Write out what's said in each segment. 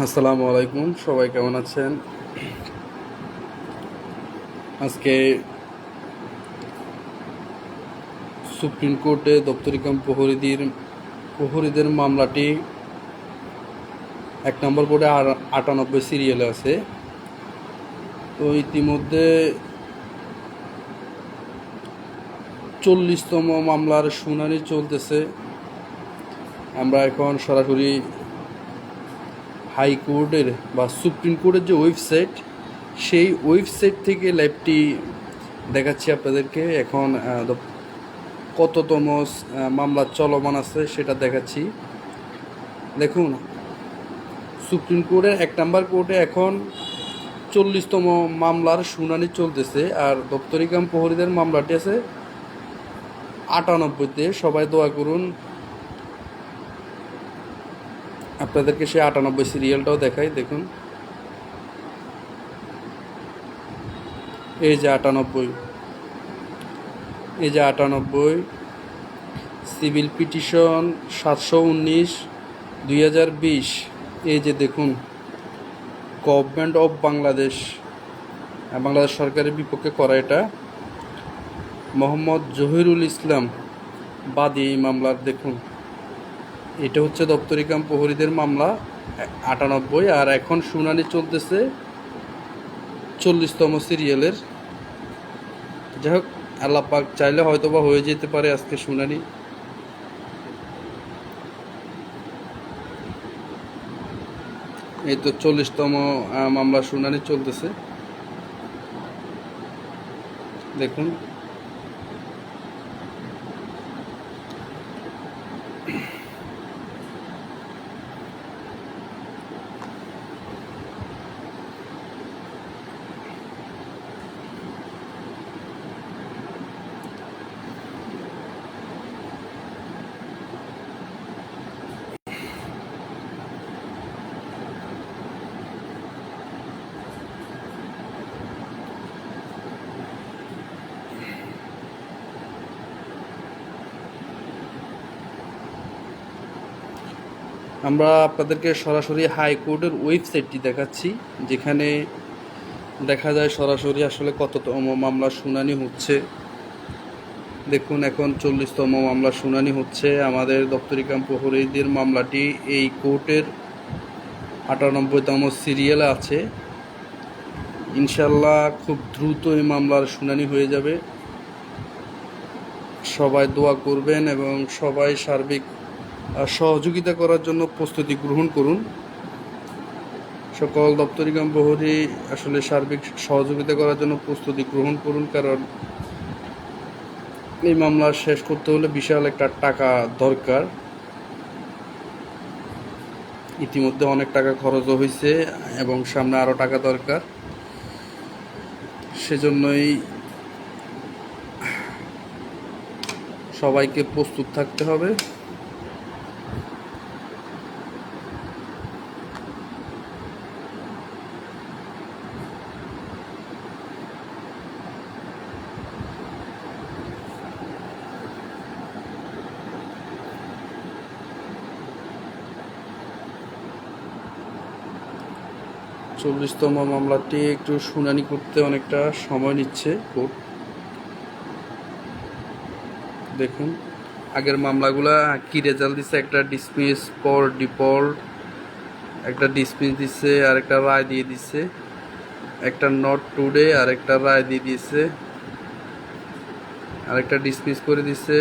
আসসালামু আলাইকুম, সবাই কেমন আছেন? আজকে সুপ্রিম কোর্টে দপ্তরিকাম প্রহরীদের প্রহরীদের মামলাটি এক নম্বর বোর্ডে আটানব্বই সিরিয়ালে আছে। তো ইতিমধ্যে চল্লিশতম মামলার শুনানি চলতেছে। আমরা এখন সরাসরি হাইকোর্টের বা সুপ্রিম কোর্টের যে ওয়েবসাইট, সেই ওয়েবসাইট থেকে লাইভটি দেখাচ্ছি আপনাদেরকে। এখন কততম মামলা চলমান আছে সেটা দেখাচ্ছি। দেখুন, সুপ্রিম কোর্টের এক নাম্বার কোর্টে এখন চল্লিশতম মামলার শুনানি চলতেছে, আর দপ্তরিকাম প্রহরীদের মামলাটি আছে আটানব্বইতে। সবাই দোয়া করুন আপনাদেরকে সেই আটানব্বই সিরিয়ালটাও দেখাই, দেখুন। এই যে আটানব্বই, এই যে আটানব্বই সিভিল পিটিশন সাতশো উনিশ, দুই হাজার বিশ, এই যে দেখুন গভর্নমেন্ট অফ বাংলাদেশ বাংলাদেশ সরকারের বিপক্ষে করা এটা। মোহাম্মদ জহিরুল ইসলাম, বাদী এই মামলার, দেখুন। এটা হচ্ছে দপ্তরিকাম প্রহরীদের মামলা, আটানব্বই, আর এখন শুনানি চলতেছে চল্লিশতম সিরিয়ালের। যাই হোক, আল্লাহ পাক চাইলে হয়তো বা হয়ে যেতে পারে আজকে শুনানি। এই তো চল্লিশতম মামলা শুনানি চলতেছে। দেখুন। আমরা আপনাদেরকে সরাসরি হাইকোর্টের ওয়েবসাইটটি দেখাচ্ছি, যেখানে দেখা যায় সরাসরি আসলে কততম মামলা শুনানি হচ্ছে। দেখুন, এখন চল্লিশতম মামলা শুনানি হচ্ছে। আমাদের দপ্তরিকাম প্রহরীদের মামলাটি এই কোর্টের আটানব্বইতম সিরিয়ালে আছে। ইনশাল্লাহ খুব দ্রুত এই মামলার শুনানি হয়ে যাবে। সবাই দোয়া করবেন এবং সবাই সার্বিক সহযোগিতা করার জন্য প্রস্তুতি গ্রহণ করুন। সকল দপ্তরিকাম প্রহরী আসলে সার্বিক সহযোগিতা করার জন্য প্রস্তুতি গ্রহণ করুন, কারণ এই মামলা শেষ করতে হলে বিশাল একটা টাকা দরকার। ইতিমধ্যে অনেক টাকা খরচও হয়েছে এবং সামনে আরও টাকা দরকার। সেজন্যই সবাইকে প্রস্তুত থাকতে হবে। চল্লিশতম মামলাটি একটু শুনানি করতে অনেকটা সময় নিচ্ছে কোর্ট। দেখুন, আগের মামলাগুলা কি রেজাল্ট দিচ্ছে একটা ডিসমিস পর ডিপল্ট একটা ডিসমিস দিচ্ছে আর একটা রায় দিয়ে দিচ্ছে একটা নট টুডে আর একটা রায় দিয়ে দিয়েছে। আর একটা ডিসমিস করে দিচ্ছে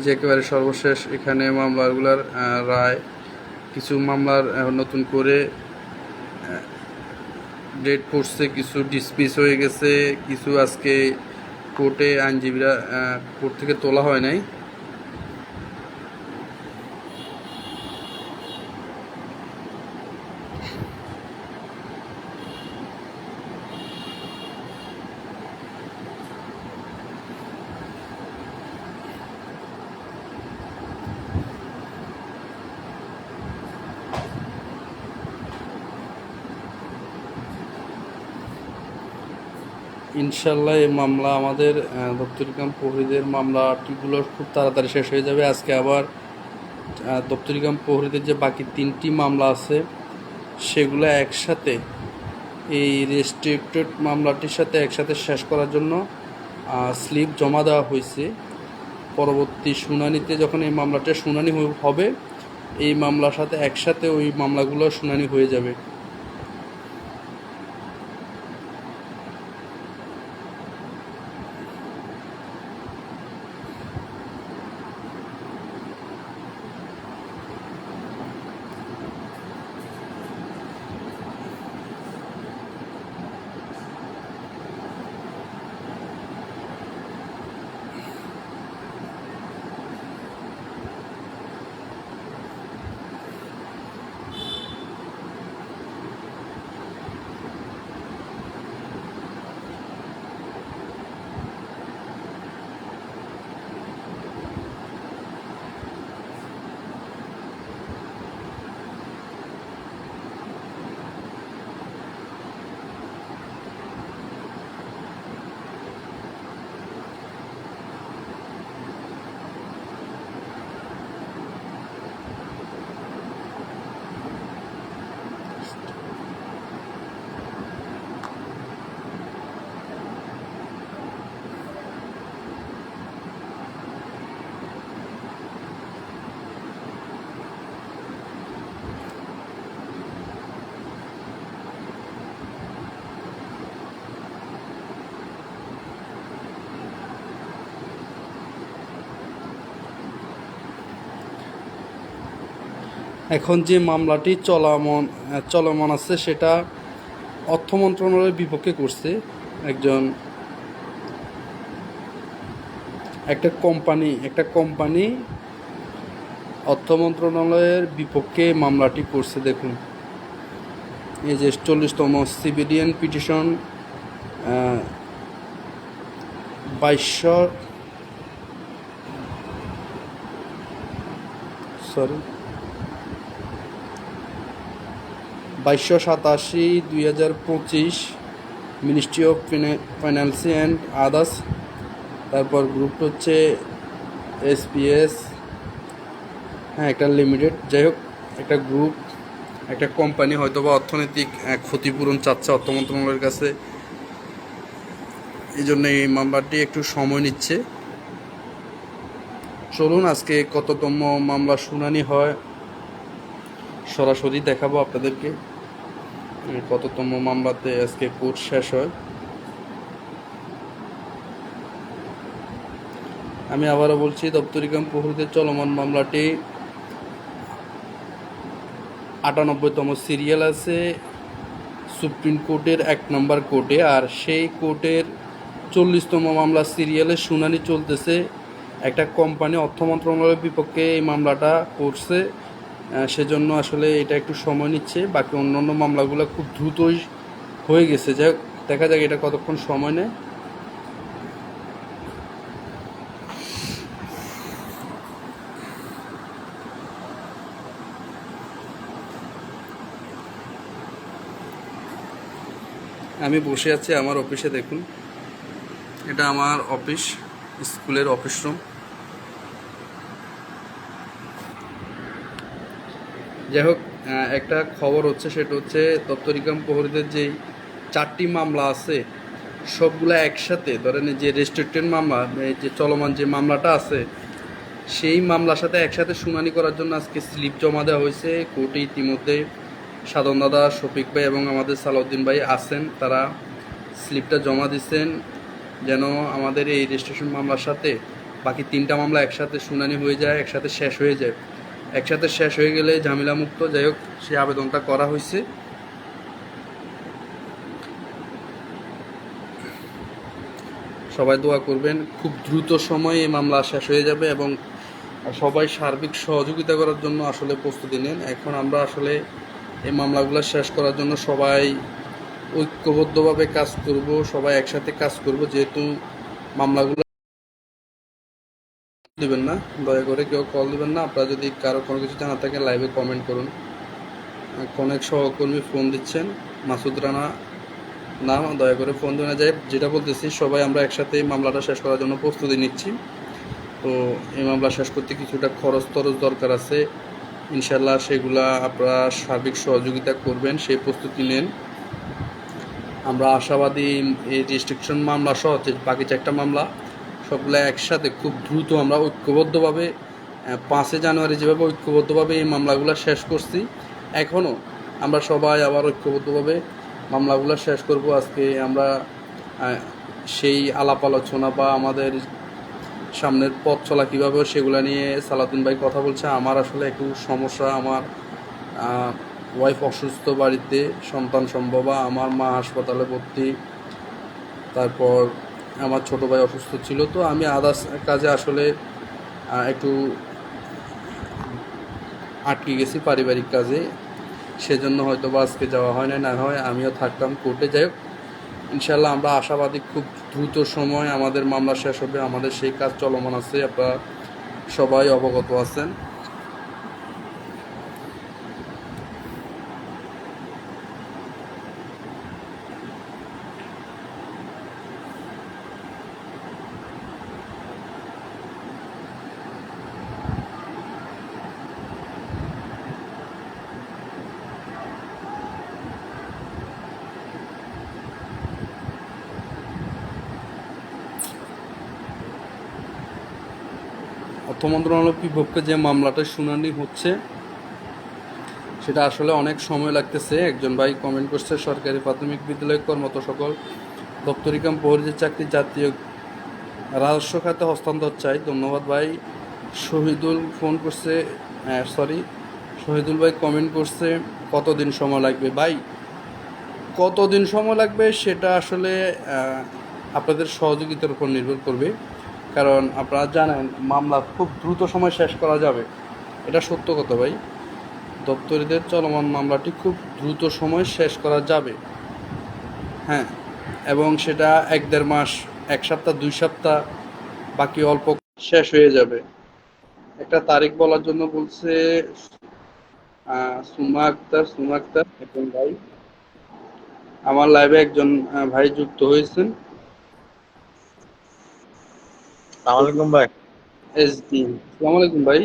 যে একেবারে সর্বশেষ এখানে মামলাগুলার রায়, কিছু মামলার নতুন করে ডেট পড়ছে কিছু ডিসমিস হয়ে গেছে, কিছু আজকে কোর্টে আইনজীবীরা কোর্ট থেকে তোলা হয় নাই। ইনশাল্লাহ এই মামলা আমাদের দপ্তরিকাম প্রহরীদের মামলাটিগুলো খুব তাড়াতাড়ি শেষ হয়ে যাবে। আজকে আবার দপ্তরিকাম প্রহরীদের যে বাকি তিনটি মামলা আছে, সেগুলো একসাথে, এই রেস্ট্রিক্টেড মামলাটির সাথে একসাথে শেষ করার জন্য স্লিপ জমা দেওয়া হয়েছে। পরবর্তী শুনানিতে যখন এই মামলাটা শুনানি হবে, এই মামলার সাথে একসাথে ওই মামলাগুলো শুনানি হয়ে যাবে। এখন যে মামলাটি চলমান চলমান আছে, সেটা অর্থ মন্ত্রণালয়ের বিপক্ষে করছে একজন একটা কোম্পানি একটা কোম্পানি অর্থ মন্ত্রণালয়ের বিপক্ষে মামলাটি করছে, দেখুন। এই যে চল্লিশতম সিভিলিয়ান পিটিশন বাইশশো, সরি। বাইশশো সাতাশি, দুই হাজার পঁচিশ ministry of finance and others তারপর গ্রুপটা হচ্ছে এসপিএস হ্যাঁ একটা লিমিটেড যাই হোক, একটা গ্রুপ একটা কোম্পানি হয়তো বা অর্থনৈতিক ক্ষতিপূরণ চাচ্ছে অর্থ মন্ত্রণালয়ের কাছে। এই জন্য এই মামলাটি একটু সময় নিচ্ছে। চলুন, আজকে কততম মামলা শুনানি হয়, সরাসরি দেখাবো আপনাদেরকে। কততম মামলাতে আজকে কোর্ট শেষ হয়? আমি আবারও বলছি দপ্তরিকাম প্রহরীদের চলমান মামলাটি আটানব্বইতম সিরিয়াল আছে, সুপ্রিম কোর্টের এক নম্বর কোর্টে, আর সেই কোর্টের চল্লিশতম মামলা সিরিয়ালের শুনানি চলতেছে। একটা কোম্পানি অর্থ মন্ত্রণালয়ের বিপক্ষে এই মামলাটা করছে। সেজন্য আসলে এটা একটু সময় নিচ্ছে। বাকি অন্য অন্য মামলাগুলো খুব দ্রুতই হয়ে গেছে। হোক, দেখা যাক এটা কতক্ষণ সময় নেয়। আমি বসে আছি আমার অফিসে দেখুন। এটা আমার অফিস স্কুলের অফিস রুম। যাই হোক একটা খবর হচ্ছে, সেটা হচ্ছে দপ্তরিকাম প্রহরীদের যেই চারটি মামলা আছে, সবগুলো একসাথে, ধরেন যে রেস্ট্রিক্টেড মামলা যে চলমান যে মামলাটা আছে, সেই মামলার সাথে একসাথে শুনানি করার জন্য আজকে স্লিপ জমা দেওয়া হয়েছে। কোর্টে ইতিমধ্যে সাধন দাদা, শফিক ভাই এবং আমাদের সালাউদ্দিন ভাই আছেন, তারা স্লিপটা জমা দিচ্ছেন, যেন আমাদের এই রেজিস্ট্রেশন মামলার সাথে বাকি তিনটা মামলা একসাথে শুনানি হয়ে যায়, একসাথে শেষ হয়ে যায়। একসাথে শেষ হয়ে গেলে ঝামেলা মুক্ত যাই হোক, সেই আবেদনটা করা হয়েছে। সবাই দোয়া করবেন, খুব দ্রুত সময়ে এই মামলা শেষ হয়ে যাবে এবং সবাই সার্বিক সহযোগিতা করার জন্য আসলে প্রস্তুতি নেন। এখন আমরা আসলে এই মামলাগুলো শেষ করার জন্য সবাই ঐক্যবদ্ধভাবে কাজ করব, সবাই একসাথে কাজ করব, যেহেতু মামলাগুলো দিবেন না, দয়া করে কেউ কল দিবেন না। আপনারা যদি কারও কোনো কিছু জানা থাকে লাইভে কমেন্ট করুন। অনেক সহকর্মী ফোন দিচ্ছেন, মাসুদ রানা না দয়া করে ফোন দেওয়া যায় যেটা বলতেছি, সবাই আমরা একসাথে এই মামলাটা শেষ করার জন্য প্রস্তুতি নিচ্ছি। তো এই মামলা শেষ করতে কিছুটা খরচ তরচ দরকার আছে। ইনশাল্লাহ সেগুলা আপনারা সার্বিক সহযোগিতা করবেন, সেই প্রস্তুতি নেন। আমরা আশাবাদী এই রেস্ট্রিকশন মামলা সহ বাকি চারটা মামলা সবগুলো একসাথে খুব দ্রুত আমরা ঐক্যবদ্ধভাবে পাঁচই জানুয়ারি যেভাবে ঐক্যবদ্ধভাবে এই মামলাগুলো শেষ করছি এখনও আমরা সবাই আবার ঐক্যবদ্ধভাবে মামলাগুলো শেষ করব। আজকে আমরা সেই আলাপ আলোচনা বা আমাদের সামনের পথ চলা কীভাবে সেগুলো নিয়ে সালাউদ্দিন ভাই কথা বলছে। আমার আসলে একটু সমস্যা, আমার ওয়াইফ অসুস্থ বাড়িতে, সন্তান সম্ভব, আমার মা হাসপাতালে ভর্তি, তারপর আমার ছোট ভাই অসুস্থ ছিল, তো আমি আদার্স কাজে আসলে একটু আটকে গেছি পারিবারিক কাজে। সেজন্য হয়তো বা আজকে যাওয়া হয় না না হয় আমিও থাকতাম কোর্টে। যাই হোক ইনশাল্লাহ আমরা আশাবাদী খুব দ্রুত সময় আমাদের মামলা শেষ হবে, আমাদের সেই কাজ চলমান আছে, আপনারা সবাই অবগত আছেন। মন্ত্রণালয় বিপক্ষে যে মামলাটা শুনানি হচ্ছে, সেটা আসলে অনেক সময় লাগতেছে। একজন ভাই কমেন্ট করছে, সরকারি প্রাথমিক বিদ্যালয় কর্মত সকল দপ্তরিকাম প্রহরীদের চাকরি জাতীয় রাজস্ব খাতে হস্তান্তর চাই। ধন্যবাদ ভাই। শহীদুল ফোন করছে সরি শহীদুল ভাই কমেন্ট করছে, কতদিন সময় লাগবে? ভাই, কতদিন সময় লাগবে সেটা আসলে আপনাদের সহযোগিতার উপর নির্ভর করবে। কারণ আপনারা জানেন, মামলা খুব দ্রুত সময় শেষ করা যাবে। এটা সত্য কথা ভাই। দপ্তরিদের চলমান মামলাটি খুব দ্রুত সময় শেষ করা যাবে। হ্যাঁ এবং সেটা এক দেড় মাস, এক সপ্তাহ, দুই সপ্তাহ, বাকি অল্প শেষ হয়ে যাবে। একটা তারিখ বলার জন্য বলছে সুমা আক্তার সুমা আক্তার একজন ভাই। আমার লাইভে একজন ভাই যুক্ত হয়েছেন। সালামালাইকুম ভাই এস ডি আসসালামু আলাইকুম ভাই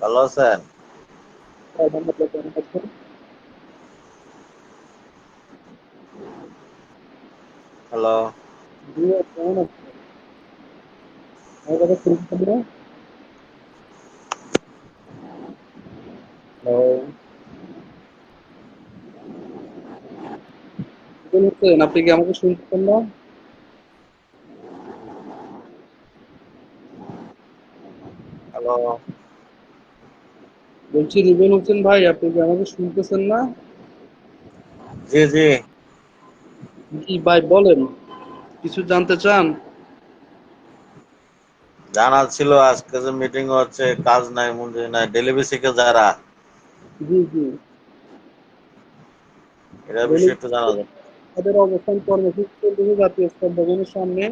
ভালো আছেন হ্যালো কেমন আছেন? আমার কথা শুনছেন না? Hello? শুনছেন? আপনি কি আমাকে শুনছেন না বলছি রুবেন হোসেন ভাই আপনি কি আমাকে শুনতেছেন না? জি জি। জি ভাই বলেন কিছু জানতে চান? জানার ছিল আজকে যে মিটিং হচ্ছে কাজ নাই মন্দির নাই ডেলিভারি যারা। জি জি। এটা বিষয়ে একটু জানা যায় তাদের অবস্থান কর্মসূচি চলতেছে জাতীয় সামনে।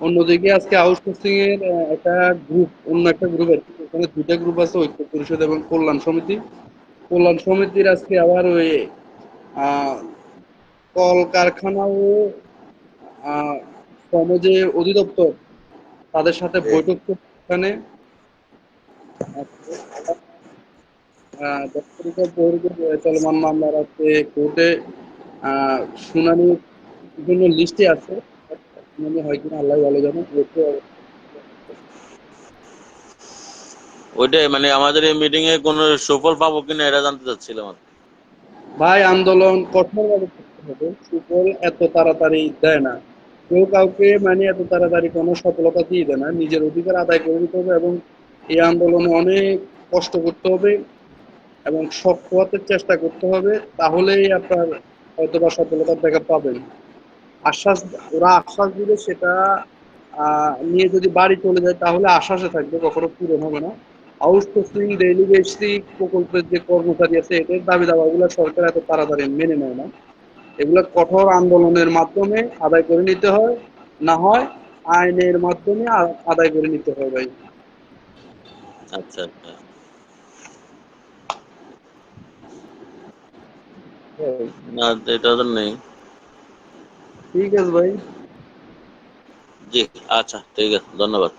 অন্যদিকে আজকে আউটসোর্সিং এর একটা গ্রুপ অন্য একটা গ্রুপ আছে ওখানে দুইটা গ্রুপ আছে ঐক্য পরিষদ এবং কল্যাণ সমিতি। কল্যাণ সমিতির আজকে আবার ওই আহ, কল কারখানা ও শ্রম অধিদপ্তর তাদের সাথে বৈঠক প্রহরীদের চলমান মামলার আছে কোর্টে শুনানির জন্য লিস্টে আছে। শুনানি হয় কিনা আল্লাহ ভালো জানে দেখতে হবে। ওইটাই মানে আমাদের এই মিটিং এ কোনো সুফল পাবো কিনা এটা জানতে চাচ্ছিলাম ভাই আন্দোলন কঠোরভাবে করতে হবে। সুফল এত তাড়াতাড়ি দেয় না। কেউ কাউকে মানে এত তাড়াতাড়ি কোনো সফলতা দিয়ে দেয় না। নিজের অধিকার আদায় করে নিতে হবে এবং এই আন্দোলনে অনেক কষ্ট করতে হবে এবং শক্ত চেষ্টা করতে হবে তাহলেই আপনার হয়তো বা সফলতার দেখা পাবেন। আশ্বাস ওরা আশ্বাস দিলে সেটা আহ, নিয়ে যদি বাড়ি চলে যায় তাহলে আশ্বাসে থাকবে কখনো পূরণ হবে না। আউটসোর্সিং ডেইলি বেসিক প্রকল্পের যে কর্মচারী আছে এদের দাবি দাবাগুলো সরকার এত তাড়াতাড়ি মেনে নেয় না। এগুলো কঠোর আন্দোলনের মাধ্যমে আদায় করে নিতে হয় না হয় আইনের মাধ্যমে আদায় করে নিতে হয় ভাই। আচ্ছা আচ্ছা। না এটা তো নেই। ঠিক আছে ভাই জি আচ্ছা ঠিক আছে ধন্যবাদ